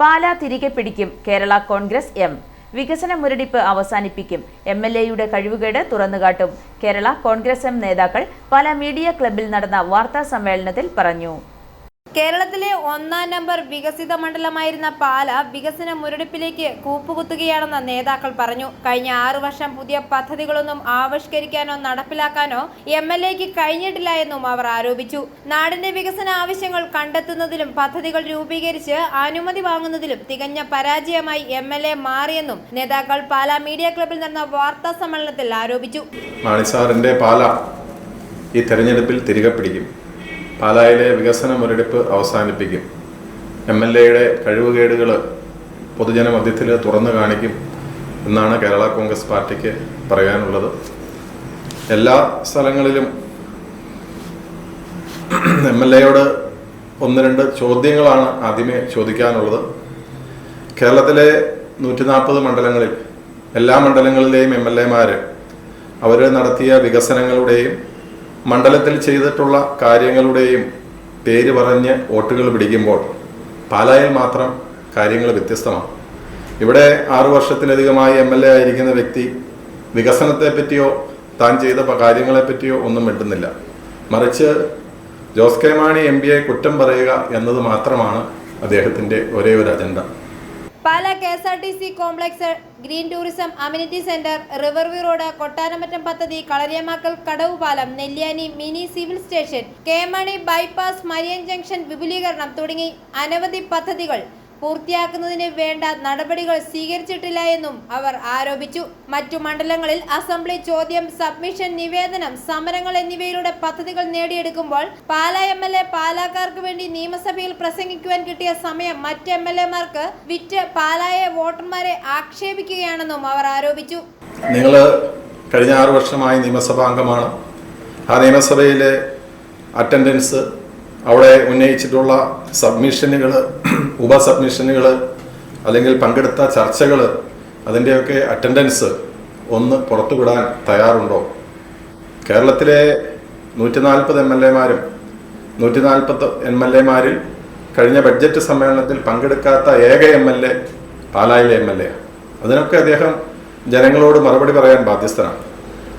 പാല തിരികെ പിടിക്കും കേരള കോൺഗ്രസ് എം. വികസന മുരടിപ്പ് അവസാനിപ്പിക്കും. എം എൽ എയുടെ കഴിവുകേട് തുറന്നുകാട്ടും. കേരള കോൺഗ്രസ് എം നേതാക്കൾ പല മീഡിയ ക്ലബിൽ നടന്ന വാർത്താ സമ്മേളനത്തിൽ പറഞ്ഞു. കേരളത്തിലെ ഒന്നാം നമ്പർ വികസിത മണ്ഡലമായിരുന്ന പാല വികസന മുരടിപ്പിലേക്ക് കൂപ്പുകുത്തുകയാണെന്ന് നേതാക്കൾ പറഞ്ഞു. കഴിഞ്ഞ ആറു വർഷം പുതിയ പദ്ധതികളൊന്നും ആവിഷ്കരിക്കാനോ നടപ്പിലാക്കാനോ എം എൽ എക്ക് കഴിഞ്ഞിട്ടില്ല എന്നും അവർ ആരോപിച്ചു. നാടിന്റെ വികസന ആവശ്യങ്ങൾ കണ്ടെത്തുന്നതിലും പദ്ധതികൾ രൂപീകരിച്ച് അനുമതി വാങ്ങുന്നതിലും തികഞ്ഞ പരാജയമായി എം എൽ എ മാറിയെന്നും നേതാക്കൾ പാല മീഡിയ ക്ലബിൽ നടന്ന വാർത്താ സമ്മേളനത്തിൽ ആരോപിച്ചു. പാല ഈ തെരഞ്ഞെടുപ്പിൽ തിരികെ പിടിക്കും. പാലായിലെ വികസന മുരടിപ്പ് അവസാനിപ്പിക്കും. എം എൽ എയുടെ കഴിവുകേടുകൾ പൊതുജന മധ്യത്തിൽ തുറന്നു കാണിക്കും എന്നാണ് കേരള കോൺഗ്രസ് പാർട്ടിക്ക് പറയാനുള്ളത്. എല്ലാ സ്ഥലങ്ങളിലും എം എൽ എയോട് ഒന്ന് രണ്ട് ചോദ്യങ്ങളാണ് ആദ്യമേ ചോദിക്കാനുള്ളത്. കേരളത്തിലെ നൂറ്റി നാൽപ്പത് മണ്ഡലങ്ങളിൽ എല്ലാ മണ്ഡലങ്ങളിലെയും എം എൽ എമാർ അവർ നടത്തിയ വികസനങ്ങളുടെയും മണ്ഡലത്തിൽ ചെയ്തിട്ടുള്ള കാര്യങ്ങളുടെയും പേര് പറഞ്ഞ് വോട്ടുകൾ പിടിക്കുമ്പോൾ പാലായിൽ മാത്രം കാര്യങ്ങൾ വ്യത്യസ്തമാണ്. ഇവിടെ ആറു വർഷത്തിലധികമായി എം എൽ എ ആയിരിക്കുന്ന വ്യക്തി വികസനത്തെ പറ്റിയോ താൻ ചെയ്ത കാര്യങ്ങളെ പറ്റിയോ ഒന്നും മിണ്ടുന്നില്ല. മറിച്ച് ജോസ് കെ മാണി എം പിയെ കുറ്റം പറയുക എന്നത് മാത്രമാണ് അദ്ദേഹത്തിന്റെ ഒരേ ഒരു agenda. Pala K S R T C complex green tourism amenity centre river view road Kottaramattom പദ്ധതി കളരിയമാക്കൽ കടവുപാലം നെല്ലിയാനി മിനി സിവിൽ സ്റ്റേഷൻ കേമണി ബൈപ്പാസ് മരിയൻ ജംഗ്ഷൻ വിപുലീകരണം തുടങ്ങി അനവധി പദ്ധതികൾ. പൂർത്തിയാക്കുന്നതിന് വേണ്ട നടപടികൾ സ്വീകരിച്ചിട്ടില്ല എന്നും അവർ ആരോപിച്ചു. മറ്റു മണ്ഡലങ്ങളിൽ അസംബ്ലി ചോദ്യം സബ്മിഷൻ നിവേദനം സമരങ്ങൾ എന്നിവയിലൂടെ പദ്ധതികൾ നേടിയെടുക്കുമ്പോൾ പാല എം എൽ എ പാലാക്കാർക്ക് വേണ്ടി നിയമസഭയിൽ പ്രസംഗിക്കുവാൻ കിട്ടിയ സമയം മറ്റ് എം എൽ എമാർക്ക് വിറ്റ് പാലായെ വോട്ടർമാരെ ആക്ഷേപിക്കുകയാണെന്നും അവർ ആരോപിച്ചു. നിങ്ങൾ കഴിഞ്ഞ ആറു വർഷമായി നിയമസഭാംഗമാണ് ആ നിയമസഭയിലെ അറ്റൻഡൻസ് അവിടെ ഉന്നയിച്ചിട്ടുള്ള സബ്മിഷനുകൾ ഉപസബ്മിഷനുകൾ അല്ലെങ്കിൽ പങ്കെടുത്ത ചർച്ചകൾ അതിന്റെയൊക്കെ അറ്റൻഡൻസ് ഒന്ന് പുറത്തുവിടാൻ തയ്യാറുണ്ടോ? കേരളത്തിലെ നൂറ്റി നാൽപ്പത് എം എൽ എമാരും നൂറ്റി എം എൽ എമാരിൽ കഴിഞ്ഞ ബഡ്ജറ്റ് സമ്മേളനത്തിൽ പങ്കെടുക്കാത്ത ഏക എം എൽ എ പാലായിലെ എം എൽ എ. അതിനൊക്കെ അദ്ദേഹം ജനങ്ങളോട് മറുപടി പറയാൻ ബാധ്യസ്ഥനാണ്.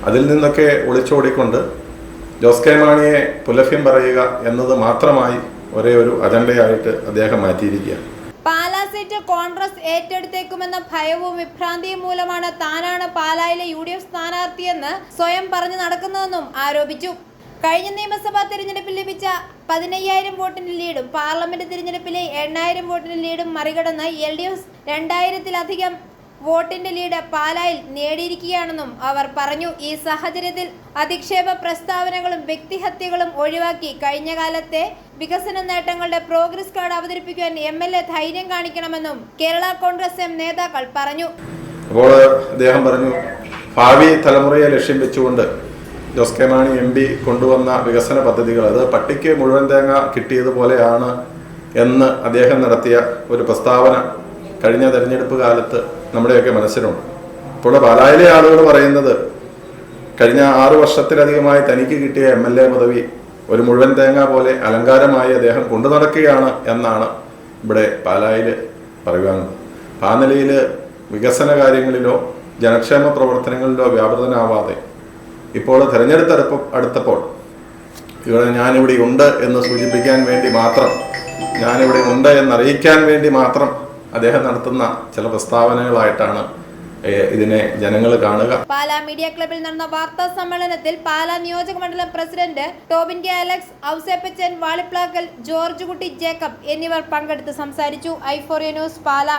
അതിൽ നിന്നൊക്കെ ഒളിച്ചോടിക്കൊണ്ട് ജോസ് കെ മാണിയെ പുലഭ്യം പറയുക എന്നത് മാത്രമായി ഒരേ ഒരു അജണ്ടയായിട്ട് അദ്ദേഹം മാറ്റിയിരിക്കുകയാണ്. പാലാ സീറ്റ് കോൺഗ്രസ് ഏറ്റെടുത്തേക്കുമെന്ന ഭയവും വിഭ്രാന്തിയും മൂലമാണ് താനാണ് പാലായിലെ യു ഡി എഫ് സ്ഥാനാർത്ഥിയെന്ന് സ്വയം പറഞ്ഞു നടക്കുന്നതെന്നും ആരോപിച്ചു. കഴിഞ്ഞ നിയമസഭാ തിരഞ്ഞെടുപ്പിൽ ലഭിച്ച പതിനയ്യായിരം വോട്ടിന് ലീഡും പാർലമെന്റ് തിരഞ്ഞെടുപ്പിലെ എണ്ണായിരം വോട്ടിന് ലീഡും മറികടന്ന് എൽ ഡി എഫ് രണ്ടായിരത്തിലധികം വോട്ടിന്റെ ലീഡ് പാലായിൽ നേടിയിരിക്കുകയാണെന്നും അവർ പറഞ്ഞു. ഈ സാഹചര്യത്തിൽ അധിക്ഷേപ പ്രസ്താവനകളും വ്യക്തിഹത്യകളും ഒഴിവാക്കി കഴിഞ്ഞ കാലത്തെ വികസന നേട്ടങ്ങളുടെ പ്രോഗ്രസ് കാർഡ് അവതരിപ്പിക്കുവാൻ എം എൽ എ ധൈര്യം കാണിക്കണമെന്നും കേരള കോൺഗ്രസ് എം നേതാക്കൾ പറഞ്ഞു. അപ്പോൾ അദ്ദേഹം പറഞ്ഞു ഭാവി തലമുറയെ ലക്ഷ്യം വെച്ചുകൊണ്ട് Jose K Mani M P കൊണ്ടുവന്ന വികസന പദ്ധതികൾ അത് പട്ടിക്ക് മുഴുവൻ തേങ്ങ കിട്ടിയതുപോലെയാണ് എന്ന് അദ്ദേഹം നടത്തിയ ഒരു പ്രസ്താവന കഴിഞ്ഞ തെരഞ്ഞെടുപ്പ് കാലത്ത് നമ്മുടെയൊക്കെ മനസ്സിലുണ്ട്. ഇപ്പോൾ പാലായിലെ ആളുകൾ പറയുന്നത് കഴിഞ്ഞ ആറു വർഷത്തിലധികമായി തനിക്ക് കിട്ടിയ എം എൽ എ പദവി ഒരു മുഴുവൻ തേങ്ങ പോലെ അലങ്കാരമായി അദ്ദേഹം കൊണ്ടു നടക്കുകയാണ് എന്നാണ് ഇവിടെ പാലായിൽ പറയുവാനുള്ളത്. ആ നിലയിൽ വികസന കാര്യങ്ങളിലോ ജനക്ഷേമ പ്രവർത്തനങ്ങളിലോ വ്യാപൃതനാവാതെ ഇപ്പോൾ തെരഞ്ഞെടുപ്പ് അടുത്തപ്പോൾ ഇവിടെ ഞാനിവിടെ ഉണ്ട് എന്ന് സൂചിപ്പിക്കാൻ വേണ്ടി മാത്രം ഞാനിവിടെ ഉണ്ട് എന്നറിയിക്കാൻ വേണ്ടി മാത്രം അദ്ദേഹം നടത്തുന്ന ചില പ്രസ്താവനകളായിട്ടാണ് ഇതിനെ ജനങ്ങൾ കാണുക. പാലാ മീഡിയ ക്ലബിൽ നടന്ന വാർത്താ സമ്മേളനത്തിൽ പാലാ നിയോജക മണ്ഡലം പ്രസിഡന്റ് ടോബിൻ കെ അലക്സ് ഔസേപ്പച്ചൻ വാളിപ്ലാക്കൽ ജോർജ് കുട്ടി ജേക്കബ് എന്നിവർ പങ്കെടുത്ത് സംസാരിച്ചു. ഐഫോറിയ ന്യൂസ് പാല.